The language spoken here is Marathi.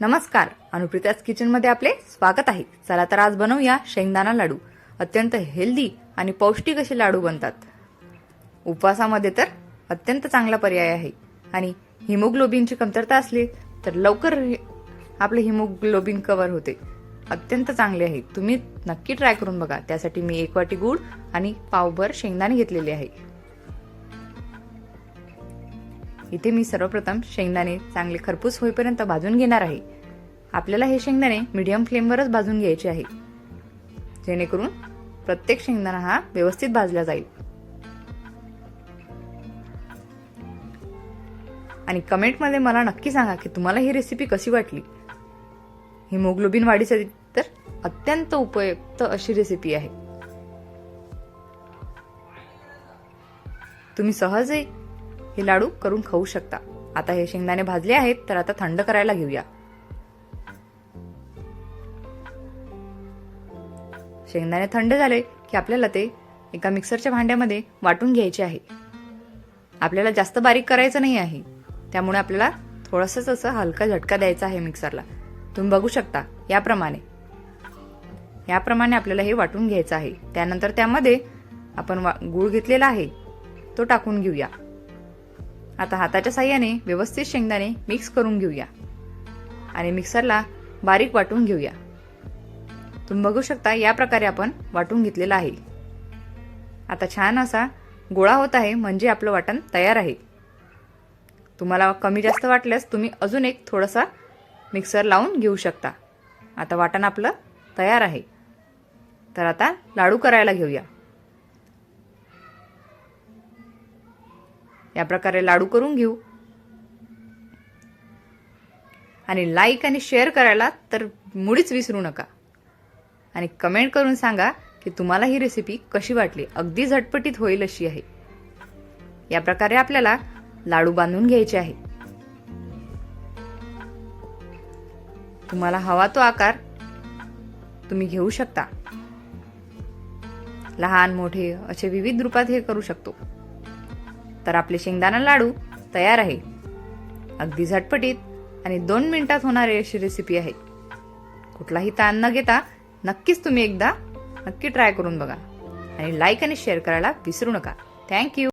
नमस्कार अनुप्रिताज किचनमध्ये आपले स्वागत आहे. चला तर आज बनवूया शेंगदाणा लाडू. अत्यंत हेल्दी आणि पौष्टिक असे लाडू बनतात. उपवासामध्ये तर अत्यंत चांगला पर्याय आहे. आणि हिमोग्लोबिनची कमतरता असली तर लवकर आपले हिमोग्लोबिन कव्हर होते. अत्यंत चांगले आहे. तुम्ही नक्की ट्राय करून बघा. त्यासाठी मी एक वाटी गूळ आणि पावभर शेंगदाणे घेतलेले आहे. इथे मी सर्वप्रथम शेंगदाणे चांगले खरपूस होईपर्यंत भाजून घेणार आहे. आपल्याला हे शेंगदाणे मीडियम फ्लेमवरच भाजून घ्यायचे आहे जेणेकरून प्रत्येक शेंगदाणा हा व्यवस्थित भाजला जाईल. आणि कमेंटमध्ये मला नक्की सांगा की तुम्हाला ही रेसिपी कशी वाटली? हिमोग्लोबिन वाढीसाठी तर अत्यंत उपयुक्त अशी रेसिपी आहे. तुम्ही सहजही हे लाडू करून खाऊ शकता. आता हे शेंगदाणे भाजले आहेत तर आता थंड करायला घेऊया. शेंगदाणे थंड झाले की आपल्याला ते एका मिक्सरच्या भांड्यामध्ये वाटून घ्यायचे आहे. आपल्याला जास्त बारीक करायचं नाही आहे. त्यामुळे आपल्याला थोडंसंच असं हलका झटका द्यायचा आहे मिक्सरला. तुम्ही बघू शकता याप्रमाणे. याप्रमाणे आपल्याला हे वाटून घ्यायचं आहे. त्यानंतर त्यामध्ये आपण वा- गूळ घेतलेला आहे तो टाकून घेऊया. आता हाताच्या साह्याने व्यवस्थित शेंगदाणे मिक्स करून घेऊया. आणि मिक्सरला बारीक वाटून घेऊया. तुम्ही बघू शकता या प्रकारे आपण वाटून घेतलेला आहे. आता छान असा गोळा होत आहे म्हणजे आपलं वाटण तयार आहे. तुम्हाला कमी जास्त वाटल्यास तुम्ही अजून एक थोडासा मिक्सर लावून घेऊ शकता. आता वाटण आपलं तयार आहे. तर आता लाडू करायला घेऊया. या प्रकारे लाडू करून घेऊ. आणि लाईक आणि शेअर करायला तर मुळीच विसरू नका. आणि कमेंट करून सांगा की तुम्हाला ही रेसिपी कशी वाटली? अगदी झटपटीत होईल अशी आहे. या प्रकारे आपल्याला लाडू बांधून घ्यायचे आहे. तुम्हाला हवा तो आकार तुम्ही घेऊ शकता. लहान मोठे असे विविध रूपात हे करू शकतो. तर आपले शेंगदाणा लाडू तयार आहे. अगदी झटपटीत आणि दोन मिनिटात होणारी अशी रेसिपी आहे. कुठलाही ताण न घेता नक्कीच तुम्ही एकदा नक्की ट्राय करून बघा. आणि लाईक आणि शेअर करायला विसरू नका. थँक्यू